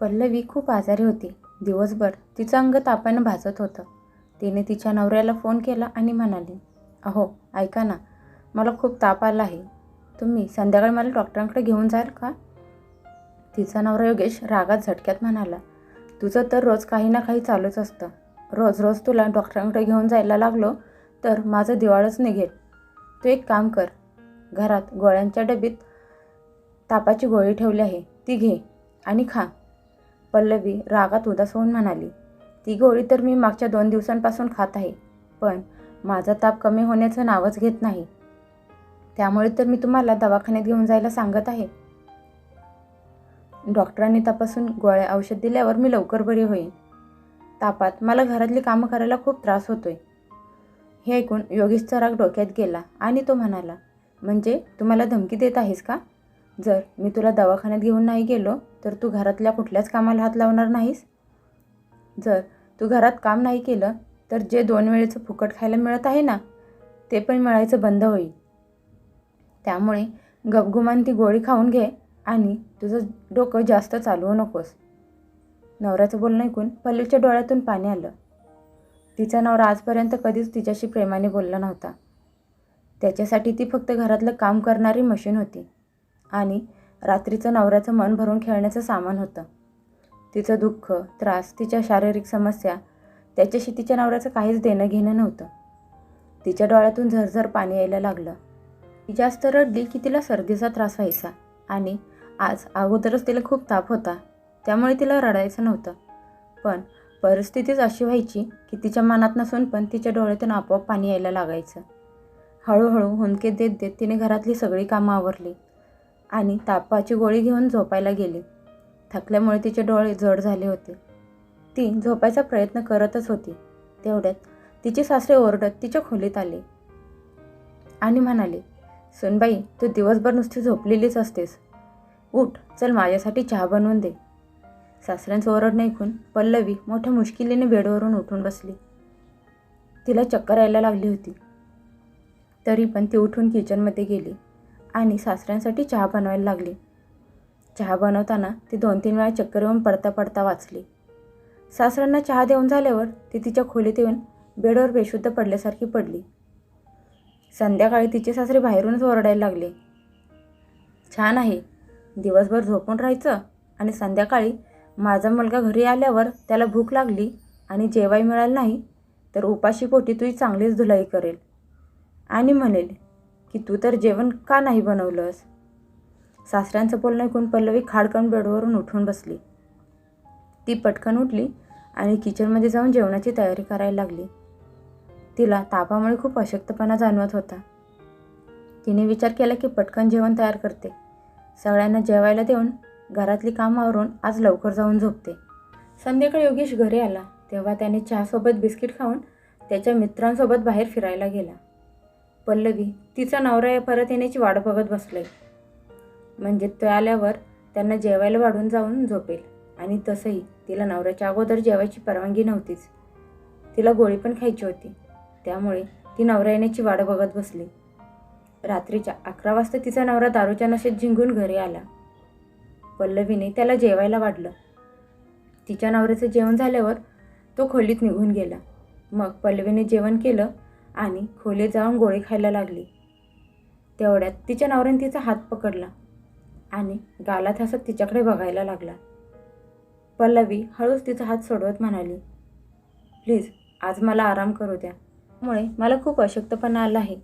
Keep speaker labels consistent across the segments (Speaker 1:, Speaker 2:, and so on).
Speaker 1: पल्लवी खूप आजारी होती. दिवसभर तिचं अंग तापानं भाजत होतं. तिने तिच्या नवऱ्याला फोन केला आणि म्हणाली अहो ऐका ना मला खूप ताप आला आहे. तुम्ही संध्याकाळी मला डॉक्टरांकडे घेऊन जाल का? तिचा नवरा योगेश रागात झटक्यात म्हणाला तुझं तर रोज काही ना काही चालूच असतं. रोज रोज तुला डॉक्टरांकडे घेऊन जायला लागलो तर माझं दिवाळच निघेल. तू एक काम कर. घरात गोळ्यांच्या डबीत तापाची गोळी ठेवली आहे ती घे आणि खा. पल्लवी रागात उदास होऊन म्हणाली ती गोळी तर मी मागच्या दोन दिवसांपासून खात आहे पण माझा ताप कमी होण्याचं नावच घेत नाही. त्यामुळे तर मी तुम्हाला दवाखान्यात घेऊन जायला सांगत आहे. डॉक्टरांनी तपासून गोळ्या औषध दिल्यावर मी लवकर बरी होईन. तापात मला घरातली कामं करायला खूप त्रास होतोय. हे ऐकून योगेशचा राग डोक्यात गेला आणि तो म्हणाला म्हणजे तुम्हाला धमकी देत आहेस का? जर मी तुला दवाखान्यात घेऊन नाही गेलो तर तू घरातल्या कुठल्याच कामाला हात लावणार नाहीस? जर तू घरात काम नाही केलं तर जे दोन वेळेचं फुकट खायला मिळत आहे ना ते पण मिळायचं बंद होईल. त्यामुळे गपगुमान ती गोळी खाऊन घे आणि तुझं डोकं जास्त चालवू नकोस. नवऱ्याचं बोलणं ऐकून पल्लीच्या डोळ्यातून पाणी आलं. तिचा नवरा आजपर्यंत कधीच तिच्याशी प्रेमाने बोलला नव्हता. त्याच्यासाठी ती फक्त घरातलं काम करणारी मशीन होती आणि रात्रीचं नवऱ्याचं मन भरून खेळण्याचं सामान होतं. तिचं दुःख त्रास तिच्या शारीरिक समस्या त्याच्याशी तिच्या नवऱ्याचं काहीच देणं घेणं नव्हतं. तिच्या डोळ्यातून झरझर पाणी यायला लागलं. ती जास्त रडली की तिला सर्दीचा त्रास व्हायचा आणि आज अगोदरच तिला खूप ताप होता. त्यामुळे तिला रडायचं नव्हतं. पण परिस्थितीच अशी व्हायची की तिच्या मनात नसून पण तिच्या डोळ्यातून आपोआप पाणी यायला लागायचं. हळूहळू हुंदके देत देत तिने घरातली सगळी कामं आवरली. आणि तापाची गोळी घेऊन झोपायला गेली. थकल्यामुळे तिचे डोळे जड झाले होते. ती झोपायचा प्रयत्न करतच होती. तेवढ्यात तिचे सासरे ओरडत तिच्या खोलीत आले. आणि म्हणाले सुनबाई तू दिवसभर नुसती झोपलेलीच असतेस. उठ चल माझ्यासाठी चहा बनवून दे. सासऱ्यांचं ओरडणं ऐकून पल्लवी मोठ्या मुश्किलीने बेडवरून उठून बसली. तिला चक्कर यायला लागली होती. तरी पण ती उठून किचनमध्ये गेली. आणि सासऱ्यांसाठी चहा बनवायला लागली. चहा बनवताना ती दोन तीन वेळा चक्कर येऊन पडता पडता वाचली. सासऱ्यांना चहा देऊन झाल्यावर ती तिच्या खोलीत येऊन बेडवर बेशुद्ध पडल्यासारखी पडली. संध्याकाळी तिचे सासरे बाहेरूनच ओरडायला लागले. छान आहे दिवसभर झोपून राहायचं आणि संध्याकाळी माझा मुलगा घरी आल्यावर त्याला भूक लागली आणि जेवाय मिळालं नाही तर उपाशी पोटी तुझी चांगलीच धुलाई करेल. आणि म्हणेल की तू तर जेवण का नाही बनवलंस? सासऱ्यांचं बोलणं ऐकून पल्लवी खाडकन बेडवरून उठून बसली. ती पटकन उठली आणि किचनमध्ये जाऊन जेवणाची तयारी करायला लागली. तिला तापामुळे खूप अशक्तपणा जाणवत होता. तिने विचार केला की पटकन जेवण तयार करते. सगळ्यांना जेवायला देऊन घरातली कामं आवरून आज लवकर जाऊन झोपते. संध्याकाळी योगेश घरी आला. तेव्हा त्याने चहासोबत बिस्किट खाऊन त्याच्या मित्रांसोबत बाहेर फिरायला गेला. पल्लवी तिचा नवरा परत येण्याची वाट बघत बसले. म्हणजे तो आल्यावर त्यांना जेवायला वाढून जाऊन झोपेल. आणि तसंही तिला नवऱ्याच्या अगोदर जेवायची परवानगी नव्हतीच. तिला गोळी पण खायची होती. त्यामुळे ती नवरा येण्याची वाट बघत बसली. रात्रीच्या अकरा वाजता तिचा नवरा दारूच्या नशेत झिंगून घरी आला. पल्लवीने त्याला जेवायला वाढलं. तिच्या नवऱ्याचं जेवण झाल्यावर तो खोलीत निघून गेला. मग पल्लवीने जेवण केलं आणि खोलीत जाऊन गोळी खायला लागली. तेवढ्यात तिच्या नवऱ्याने तिचा हात पकडला आणि गालात हसत तिच्याकडे बघायला लागला. पल्लवी हळूच तिचा हात सोडवत म्हणाली प्लीज आज मला आराम करू द्या. त्यामुळे मला खूप अशक्तपणा आला आहे.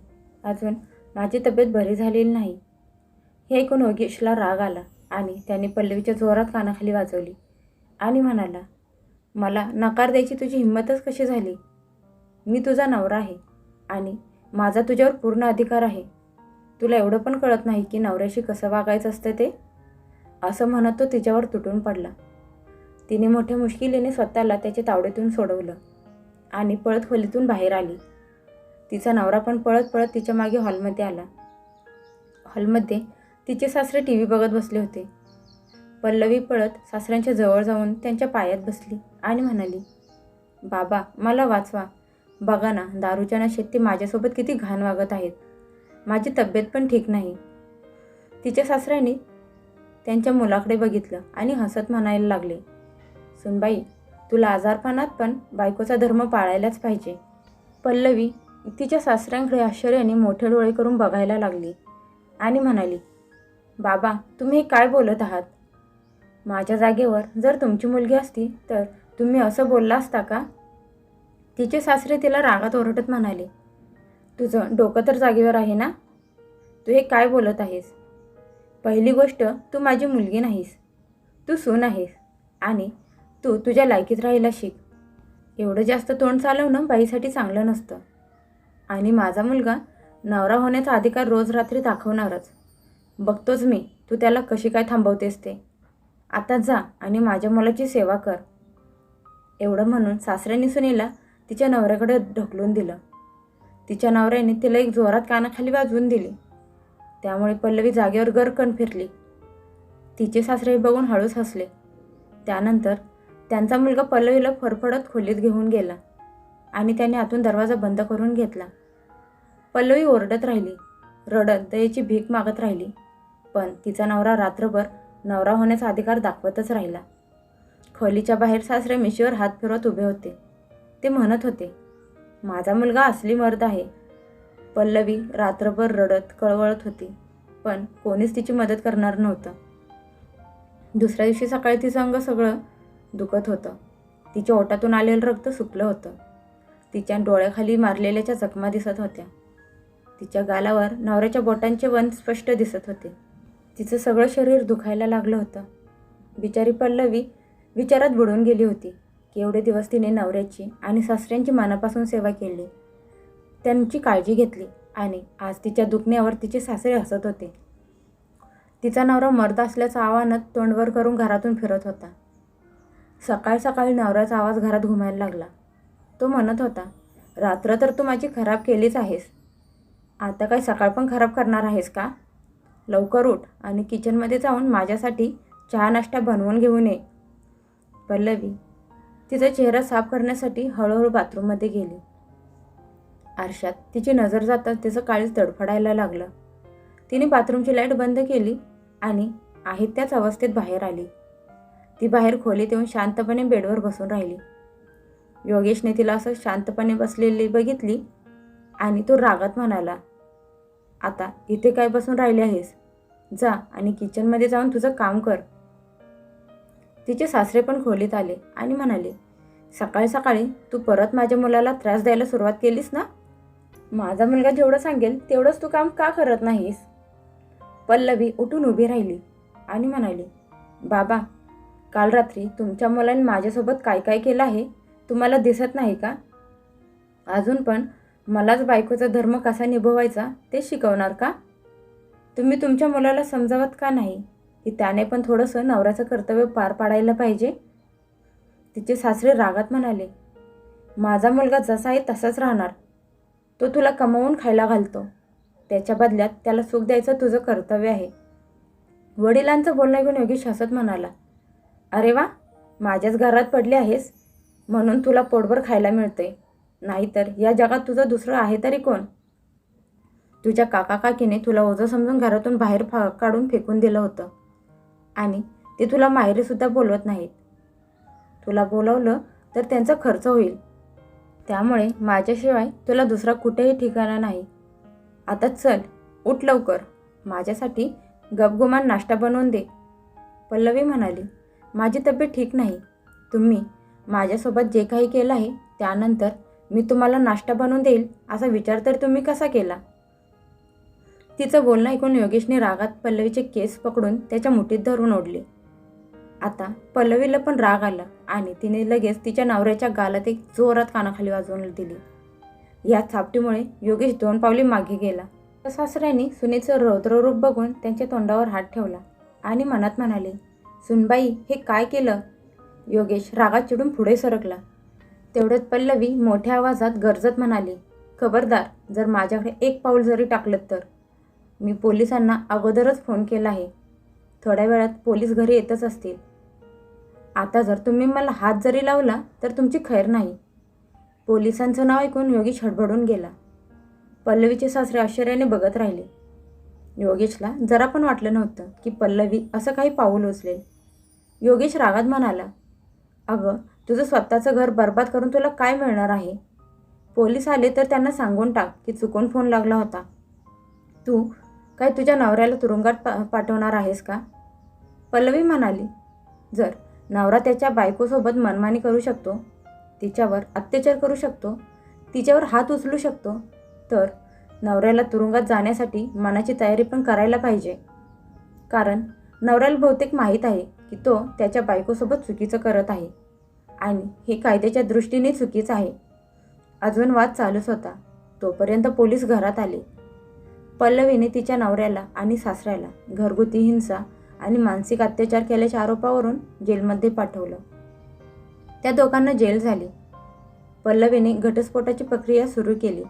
Speaker 1: अजून माझी तब्येत बरी झालेली नाही. हे ऐकून योगेशला राग आला आणि त्याने पल्लवीच्या जोरात कानाखाली वाजवली आणि म्हणाला मला नकार द्यायची तुझी हिंमतच कशी झाली? मी तुझा नवरा आहे. आणि माझा तुझ्यावर पूर्ण अधिकार आहे. तुला एवढं पण कळत नाही की नवऱ्याशी कसं वागायचं असतं ते? असं म्हणत तो तिच्यावर तुटून पडला. तिने मोठ्या मुश्किलीने स्वतःला त्याच्या तावडीतून सोडवलं आणि पळत खोलीतून बाहेर आली. तिचा नवरा पण पळत पळत तिच्यामागे हॉलमध्ये आला. हॉलमध्ये तिचे सासरे टी व्ही बघत बसले होते. पल्लवी पळत सासऱ्यांच्या जवळ जाऊन त्यांच्या पायात बसली आणि म्हणाली बाबा मला वाचवा. बघा ना दारूच्या नशेत ते माझ्यासोबत किती घाण वागत आहेत. माझी तब्येत पण ठीक नाही. तिच्या सासऱ्याने त्यांच्या मुलाकडे बघितलं आणि हसत म्हणायला लागले. सुनबाई तुला आजारपणात पण बायकोचा धर्म पाळायलाच पाहिजे. पल्लवी तिच्या सासऱ्यांकडे आश्चर्याने मोठे डोळे करून बघायला लागली आणि म्हणाली बाबा तुम्ही काय बोलत आहात? माझ्या जागेवर जर तुमची मुलगी असती तर तुम्ही असं बोलला असता का? तिचे सासरे तिला रागात ओरडत म्हणाले तुझं डोकं तर जागेवर आहे ना? तू हे काय बोलत आहेस? पहिली गोष्ट तू माझी मुलगी नाहीस. तू सून आहेस आणि तू तुझ्या लायकीत राहायला शिक. एवढं जास्त तोंड चालवणं बाईसाठी चांगलं नसतं. आणि माझा मुलगा नवरा होण्याचा अधिकार रोज रात्री दाखवणारच. बघतोच मी तू त्याला कशी काय थांबवतेस ते. आता जा आणि माझ्या मुलाची सेवा कर. एवढं म्हणून सासऱ्याने सुनेला तिच्या नवऱ्याकडे ढकलून दिलं. तिच्या नवऱ्याने तिला एक जोरात कानाखाली वाजवून दिली. त्यामुळे पल्लवी जागेवर गरकन फिरली. तिचे सासरे बघून हळूच हसले. त्यानंतर त्यांचा मुलगा पल्लवीला फरफडत खोलीत घेऊन गेला आणि त्याने आतून दरवाजा बंद करून घेतला. पल्लवी ओरडत राहिली. रडत दयेची भीक मागत राहिली. पण तिचा नवरा रात्रभर नवरा होण्याचा अधिकार दाखवतच राहिला. खोलीच्या बाहेर सासरे मिशीवर हात फिरवत उभे होते. ते म्हणत होते माझा मुलगा असली मर्द आहे. पल्लवी रात्रभर रडत कळवळत होती पण कोणीच तिची मदत करणार नव्हतं. दुसऱ्या दिवशी सकाळी तिचं अंग सगळं दुखत होतं. तिच्या ओटातून आलेलं रक्त सुकलं होतं. तिच्या डोळ्याखाली मारलेल्याच्या जखमा दिसत होत्या. तिच्या गालावर नवऱ्याच्या बोटांचे वन स्पष्ट दिसत होते. तिचं सगळं शरीर दुखायला लागलं होतं. बिचारी पल्लवी विचारात बुडून गेली होती. एवढे दिवस तिने नवऱ्याची आणि सासऱ्यांची मनापासून सेवा केली. त्यांची काळजी घेतली आणि आज तिच्या दुखण्यावर तिचे सासरे हसत होते. तिचा नवरा मर्द असल्याचं आव्हानात तोंडवर करून घरातून फिरत होता. सकाळ सकाळी नवऱ्याचा आवाज घरात घुमायला लागला. तो म्हणत होता रात्र तर तू माझी खराब केलीच आहेस. आता काय सकाळ पण खराब करणार आहेस का? लवकर उठ आणि किचनमध्ये जाऊन माझ्यासाठी चहा नाश्ता बनवून घेऊन ये. पल्लवी तिचा चेहरा साफ करण्यासाठी हळूहळू बाथरूममध्ये गेली. आरशात तिची नजर जाताच तिचं काळीच तडफडायला लागलं. तिने बाथरूमची लाइट बंद केली आणि आहे त्याच अवस्थेत बाहेर आली. ती बाहेर खोलीत येऊन शांतपणे बेडवर बसून राहिली. योगेशने तिला असं शांतपणे बसलेली बघितली आणि तो रागात म्हणाला आता इथे काय बसून राहिले आहेस? जा आणि किचनमध्ये जाऊन तुझं काम कर. तिचे सासरे पण खोलीत आले आणि म्हणाले सकाळी सकाळी तू परत माझ्या मुलाला त्रास द्यायला सुरुवात केलीस ना? माझा मुलगा जेवढं सांगेल तेवढंच तू काम का करत नाहीस? पल्लवी उठून उभी राहिली आणि म्हणाली बाबा काल रात्री तुमच्या मुलाने माझ्यासोबत काय काय केलं आहे? तुम्हाला दिसत नाही का? अजून पण मलाच बायकोचा धर्म कसा निभवायचा ते शिकवणार का? तुम्ही तुमच्या मुलाला समजावत का नाही? की त्याने पण थोडंसं नवऱ्याचं कर्तव्य पार पाडायला पाहिजे. तिचे सासरे रागात म्हणाले माझा मुलगा जसा आहे तसाच राहणार. तो तुला कमवून खायला घालतो. त्याच्या बदल्यात त्याला सुख द्यायचं तुझं कर्तव्य आहे. वडिलांचं बोलणं घेऊन योगेश हसत म्हणाला अरे वा माझ्याच घरात पडले आहेस. म्हणून तुला पोटभर खायला मिळते नाहीतर या जगात तुझं दुसरं आहे तरी कोण? तुझ्या काका काकीने तुला ओझं समजून घरातून बाहेर फा काढून फेकून दिलं होतं. आणि ते तुला माहेरीसुद्धा बोलवत नाहीत. तुला बोलवलं तर त्यांचा खर्च होईल. त्यामुळे माझ्याशिवाय तुला दुसरा कुठेही ठिकाणा नाही. आता चल उठ लवकर. माझ्यासाठी गपगुमान नाश्ता बनवून दे. पल्लवी म्हणाली माझी तब्येत ठीक नाही. तुम्ही माझ्यासोबत जे काही केलं आहे त्यानंतर मी तुम्हाला नाश्ता बनवून देईल असा विचार तर तुम्ही कसा केला? तिचं बोलणं ऐकून योगेशने रागात पल्लवीचे केस पकडून त्याच्या मुठीत धरून ओढले. आता पल्लवीला पण राग आला आणि तिने लगेच तिच्या नवऱ्याच्या गालात एक जोरात कानाखाली वाजवून दिली. या थापटीमुळे योगेश दोन पावले मागे गेला. सासऱ्यांनी सुनेचं रौद्ररूप बघून त्यांच्या तोंडावर हात ठेवला आणि मनात म्हणाले सुनबाई हे काय केलं? योगेश रागात चिडून पुढे सरकला. तेवढ्यात पल्लवी मोठ्या आवाजात गरजत म्हणाली खबरदार जर माझ्याकडे एक पाऊल जरी टाकलं तर. मी पोलिसांना अगोदरच फोन केला आहे. थोड्या वेळात पोलीस घरी येतच असतील. आता जर तुम्ही मला हात जरी लावला तर तुमची खैर नाही. पोलिसांचं नाव ऐकून योगेश हडबडून गेला. पल्लवीचे सासरे आश्चर्याने बघत राहिले. योगेशला जरा पण वाटलं नव्हतं की पल्लवी असं काही पाऊल उचलेल. योगेश रागात म्हणाला अगं तुझं स्वतःचं घर बर्बाद करून तुला काय मिळणार आहे? पोलीस आले तर त्यांना सांगून टाक की चुकून फोन लागला होता. तू काय तुझ्या नवऱ्याला तुरुंगात पा पाठवणार आहेस का? पल्लवी म्हणाली जर नवरा त्याच्या बायकोसोबत मनमानी करू शकतो तिच्यावर अत्याचार करू शकतो तिच्यावर हात उचलू शकतो तर नवऱ्याला तुरुंगात जाण्यासाठी मनाची तयारी पण करायला पाहिजे. कारण नवऱ्याला बहुतेक माहीत आहे की तो त्याच्या बायकोसोबत चुकीचं करत आहे आणि हे कायद्याच्या दृष्टीने चुकीचं आहे. अजून वाद चालूच होता. तोपर्यंत पोलीस घरात आले. पल्लवीने तिच्या नवऱ्याला आणि सासऱ्याला घरगुती हिंसा आणि मानसिक अत्याचार केल्याच्या आरोपावरून जेलमध्ये पाठवलं. त्या दोघांना जेल झाली. पल्लवीने घटस्फोटाची प्रक्रिया सुरू केली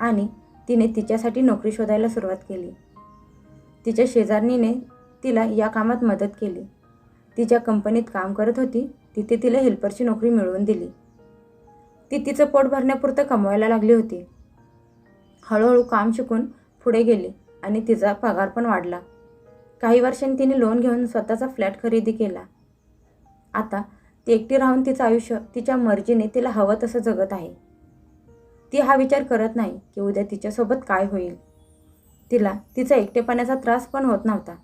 Speaker 1: आणि तिने तिच्यासाठी नोकरी शोधायला सुरुवात केली. तिच्या शेजारणीने तिला या कामात मदत केली. तिच्या कंपनीत काम करत होती. तिथे तिला हेल्परची नोकरी मिळवून दिली. ती तिचं पोट भरण्यापुरतं कमवायला लागली होती. हळूहळू काम शिकून पुढे गेली आणि तिचा पगार पण वाढला. काही वर्षांनी तिने लोन घेऊन स्वतःचा फ्लॅट खरेदी केला. आता ती एकटी राहून तिचं आयुष्य तिच्या मर्जीने तिला हवं तसं जगत आहे. ती हा विचार करत नाही की उद्या तिच्यासोबत काय होईल. तिला तिचा एकटेपणाचा त्रास पण होत नव्हता.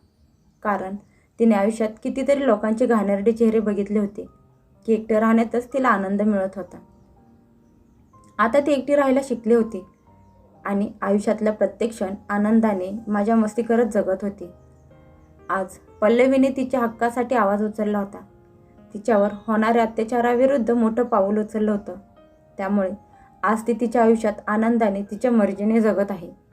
Speaker 1: कारण तिने आयुष्यात कितीतरी लोकांचे घाणेरडे चेहरे बघितले होते की एकटे राहण्यातच तिला आनंद मिळत होता. आता ती एकटी राहायला शिकली होती. आणि आयुष्यातला प्रत्येक क्षण आनंदाने माझ्या मस्ती करत जगत होती. आज पल्लवीने तिच्या हक्कासाठी आवाज उचलला होता. तिच्यावर होणाऱ्या अत्याचाराविरुद्ध मोठं पाऊल उचललं होतं. त्यामुळे आज ती तिच्या आयुष्यात आनंदाने तिच्या मर्जीने जगत आहे.